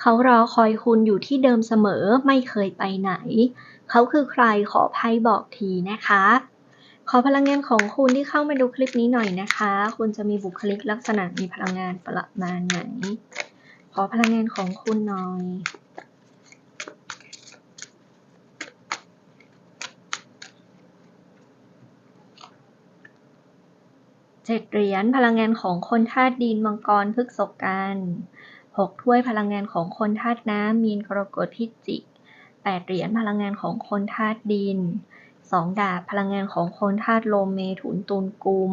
เขารอคอยคุณอยู่ที่เดิมเสมอไม่เคยไปไหน เขาคือใครขอไพ่บอกทีนะคะ ขอพลังงานของคุณที่เข้ามาดูคลิปนี้หน่อยนะคะ คุณจะมีบุคลิกลักษณะมีพลังงานประมาณไหน ขอพลังงานของคุณหน่อยเจ็ดเหรียญพลังงานของคนธาตุดินมังกรพฤกษกัน หกถ้วยพลังงานของคนธาตุน้ำมีนกรกฎพิจิกแปดเหรียญพลังงานของคนธาตุดินสองดาบพลังงานของคนธาตุลมเมถุนตุลกุม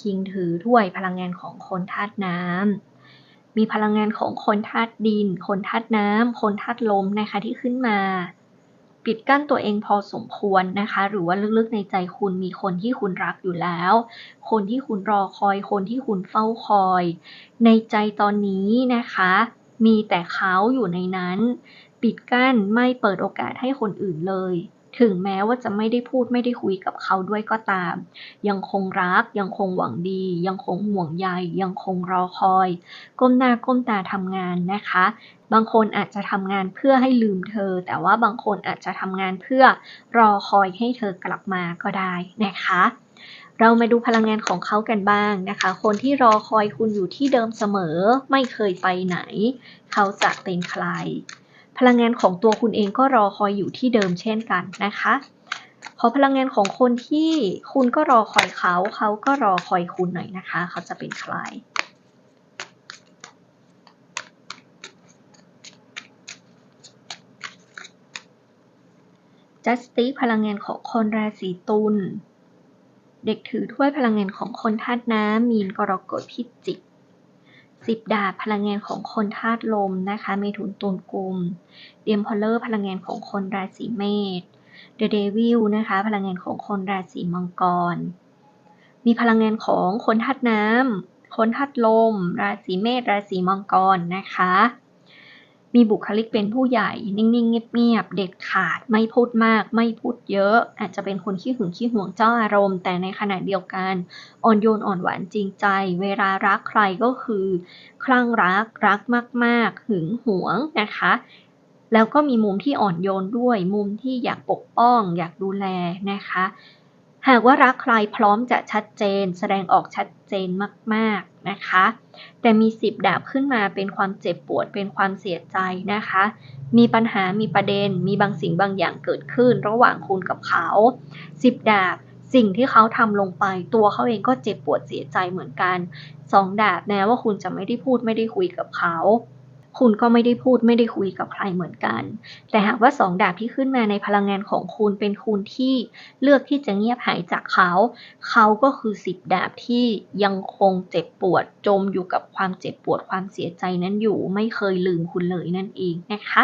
คิงถือถ้วยพลังงานของคนธาตุน้ำมีพลังงานของคนธาตุดิน คนธาตุน้ำคนธาตุลมนะคะที่ขึ้นมา ปิดกั้นตัวเองพอสมควรนะคะ หรือว่าลึกๆในใจคุณมีคนที่คุณรักอยู่แล้ว คนที่คุณรอคอย คนที่คุณเฝ้าคอย ในใจตอนนี้นะคะ มีแต่เขาอยู่ในนั้น ปิดกั้นไม่เปิดโอกาสให้คนอื่นเลย ถึงแม้ว่าจะไม่ได้พูดไม่ได้คุยกับเขาด้วยก็ตาม ยังคงรัก ยังคงหวังดี ยังคงห่วงใย ยังคงรอคอย ก้มหน้าก้มตาทำงานนะคะ บางคนอาจจะทำงานเพื่อให้ลืมเธอ แต่ว่าบางคนอาจจะทำงานเพื่อรอคอยให้เธอกลับมาก็ได้นะคะ เรามาดูพลังงานของเขากันบ้างนะคะ คนที่รอคอยคุณอยู่ที่เดิมเสมอ ไม่เคยไปไหน เขาจะเป็นใคร พลังงานของตัวคุณเองก็รอคอยอยู่ที่เดิมเช่นกันนะคะ ขอพลังงานของคนที่คุณก็รอคอยเขา เขาก็รอคอยคุณหน่อยนะคะ เขาจะเป็นใครจัสติพลังงานของคนราศีตุล เด็กถือถ้วยพลังงานของคนธาตุน้ำมีนกรกฎพิจิก สิบดาบพลังงานของคนธาตุลมนะคะเมถุนตุลกุมเดียมพอลเลอร์พลังงานของคนราศีเมษเดอะเดวิลนะคะพลังงานของคนราศีมังกร มีพลังงานของคนธาตุน้ำคนธาตุลม ราศีเมษราศีมังกรนะคะ มีบุคลิกเป็นผู้ใหญ่ นิ่งๆ เงียบๆ เด็ดขาด ไม่พูดมาก ไม่พูดเยอะ อาจจะเป็นคนขี้หึงขี้หวงเจ้าอารมณ์ แต่ในขณะเดียวกัน อ่อนโยนอ่อนหวานจริงใจ เวลารักใครก็คือ คลั่งรัก รักมากๆ หึงหวงนะคะ แล้วก็มีมุมที่อ่อนโยนด้วย มุมที่อยากปกป้อง อยากดูแลนะคะ หากว่ารักใครพร้อมจะชัดเจน แสดงออกชัดเจนมากๆนะคะ แต่มีสิบดาบขึ้นมาเป็นความเจ็บปวดเป็นความเสียใจนะคะ มีปัญหามีประเด็น มีบางสิ่งบางอย่างเกิดขึ้นระหว่างคุณกับเขาสิบดาบสิ่งที่เขาทำลงไปตัวเขาเองก็เจ็บปวดเสียใจเหมือนกันสองดาบแม้ว่าคุณจะไม่ได้พูดไม่ได้คุยกับเขา คุณก็ไม่ได้พูดไม่ได้คุยกับใครเหมือนกัน แต่หากว่าสองดาบที่ขึ้นมาในพลังงานของคุณเป็นคุณที่เลือกที่จะเงียบหายจากเขา เขาก็คือสิบดาบที่ยังคงเจ็บปวดจมอยู่กับความเจ็บปวดความเสียใจนั้นอยู่ไม่เคยลืมคุณเลยนั่นเองนะคะ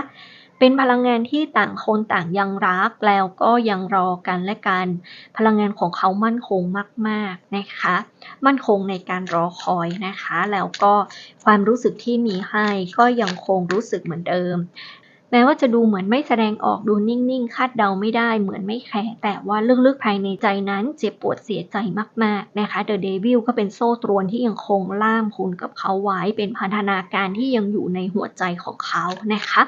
เป็นพลังงานที่ต่างคนต่างยังรักแล้วก็ยังรอกันและกัน พลังงานของเขามั่นคงมาก ๆนะคะ มั่นคงในการรอคอยนะคะ แล้วก็ความรู้สึกที่มีให้ก็ยังคงรู้สึกเหมือนเดิม แม้ว่าจะดูเหมือนไม่แสดงออกดูนิ่งๆ คาดเดาไม่ได้เหมือนไม่แคร์แต่ว่าลึกๆภายในใจนั้นเจ็บปวดเสียใจมากๆนะคะเดอะเดวิลก็เป็นโซ่ตรวนที่ยังคงล่ามคุณกับเขาไว้เป็นพันธนาการที่ยังอยู่ในหัวใจของเขานะคะ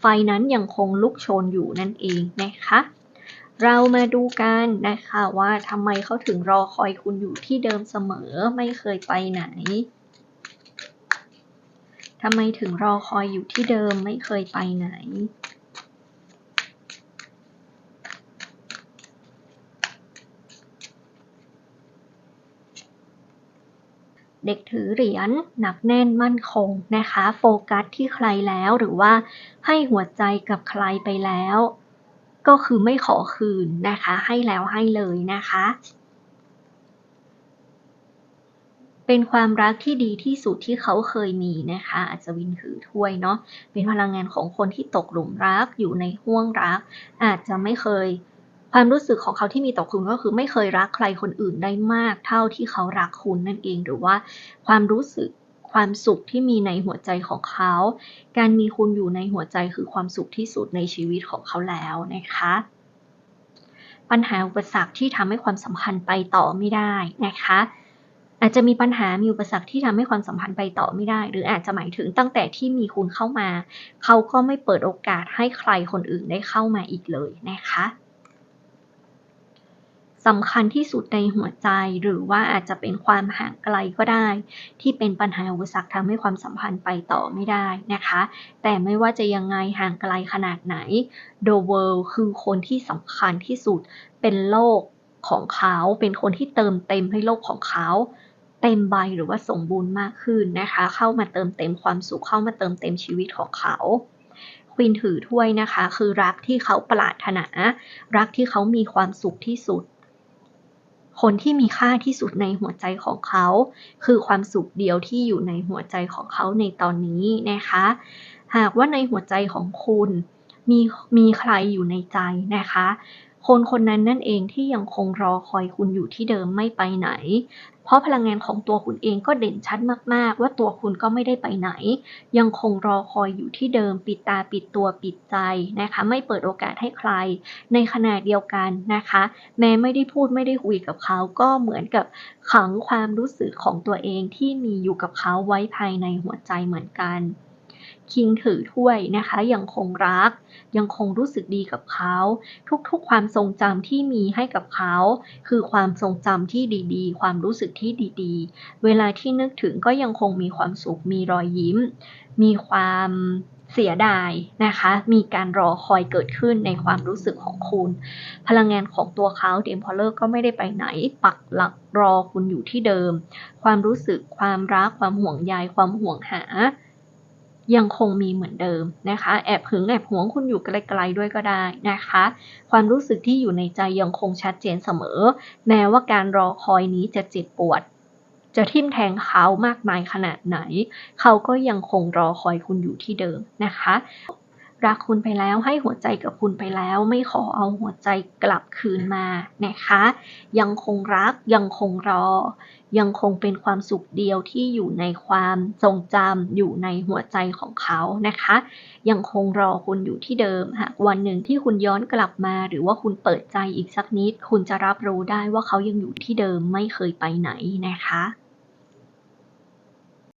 ไฟนั้นยังคงลุกโชนอยู่นั่นเองนะคะเรามาดูกันนะคะว่าทำไมเขาถึงรอคอยคุณอยู่ที่เดิมเสมอไม่เคยไปไหน ทำไมถึงรอคอยอยู่ที่เดิมไม่เคยไปไหน เด็กถือเหรียญหนักแน่นมั่นคงนะคะ โฟกัสที่ใครแล้วหรือว่าให้หัวใจกับใครไปแล้ว ก็คือไม่ขอคืนนะคะ ให้แล้วให้เลยนะคะ เป็นความรักที่ดีที่สุดที่เขาเคยมีนะคะอาจวินถือถ้วยเนาะเป็นพลังงานของคนที่ตกหลุมรักอยู่ในห่วงรัก อาจจะไม่เคย ความรู้สึกของเขาที่มีต่อคุณก็คือไม่เคยรักใครคนอื่นได้มาก เท่าที่เขารักคุณนั่นเองหรือว่า ความรู้สึกความสุขที่มีในหัวใจของเขา การมีคุณอยู่ในหัวใจคือความสุขที่สุดในชีวิตของเขาแล้วนะคะ ปัญหาอุปสรรคที่ทำให้ความสัมพันธ์ไปต่อไม่ได้นะคะ อาจจะมีปัญหา มีอุปสรรคที่ทำให้ความสัมพันธ์ไปต่อไม่ได้ หรืออาจจะหมายถึงตั้งแต่ที่มีคุณเข้ามา เขาก็ไม่เปิดโอกาสให้ใครคนอื่นได้เข้ามาอีกเลยนะคะสำคัญที่สุดในหัวใจหรือว่าอาจจะเป็นความห่างไกลก็ได้ ที่เป็นปัญหาอุปสรรคทำให้ความสัมพันธ์ไปต่อไม่ได้นะคะ แต่ไม่ว่าจะยังไงห่างไกลขนาดไหน The World คือคนที่สำคัญที่สุดเป็นโลกของเขาเป็นคนที่เติมเต็มให้โลกของเขา เต็มใบหรือว่าสมบูรณ์มากขึ้นนะคะ เข้ามาเติมเต็มความสุขเข้ามาเติมเต็มชีวิตของเขาควีนถือถ้วยนะคะ คือรักที่เขาปรารถนา รักที่เขามีความสุขที่สุด คนที่มีค่าที่สุดในหัวใจของเขา คือความสุขเดียวที่อยู่ในหัวใจของเขาในตอนนี้นะคะ หากว่าในหัวใจของคุณมีมีใครอยู่ในใจนะคะ คนคนนั้นนั่นเองที่ยังคงรอคอยคุณอยู่ที่เดิมไม่ไปไหน เพราะพลังงานของตัวคุณเองก็เด่นชัดมากๆ ว่าตัวคุณก็ไม่ได้ไปไหน ยังคงรอคอยอยู่ที่เดิม ปิดตาปิดตัวปิดใจนะคะ ไม่เปิดโอกาสให้ใคร ในขณะเดียวกันนะคะ แม้ไม่ได้พูดไม่ได้คุยกับเขาก็เหมือนกับขังความรู้สึกของตัวเองที่มีอยู่กับเขาไว้ภายในหัวใจเหมือนกัน คิงถือถ้วยนะคะ ยังคงรัก ยังคงรู้สึกดีกับเขา ทุกๆ ความทรงจำที่มีให้กับเขา คือความทรงจำที่ดีๆ ความรู้สึกที่ดีๆ เวลาที่นึกถึงก็ยังคงมีความสุข มีรอยยิ้ม มีความเสียดายนะคะ มีการรอคอยเกิดขึ้นในความรู้สึกของคุณ พลังงานของตัวเขาเดมพอลเลอร์ก็ไม่ได้ไปไหน ปักหลักรอคุณอยู่ที่เดิม ความรู้สึก ความรัก ความห่วงใย ความห่วงหา ยังคงมีเหมือนเดิมนะคะ แอบหึงแอบหวงคุณอยู่ไกลๆด้วยก็ได้นะคะ ความรู้สึกที่อยู่ในใจยังคงชัดเจนเสมอ แม้ว่าการรอคอยนี้จะเจ็บปวด จะทิ่มแทงเขามากมายขนาดไหน เขาก็ยังคงรอคอยคุณอยู่ที่เดิมนะคะ รักคุณไปแล้วให้หัวใจกับคุณไปแล้ว ไม่ขอเอาหัวใจกลับคืนมานะคะ ยังคงรักยังคงรอ ยังคงเป็นความสุขเดียวที่อยู่ในความทรงจำอยู่ในหัวใจของเขานะคะ ยังคงรอคุณอยู่ที่เดิมหากวันหนึ่งที่คุณย้อนกลับมา หรือว่าคุณเปิดใจอีกสักนิด คุณจะรับรู้ได้ว่าเขายังอยู่ที่เดิมไม่เคยไปไหนนะคะ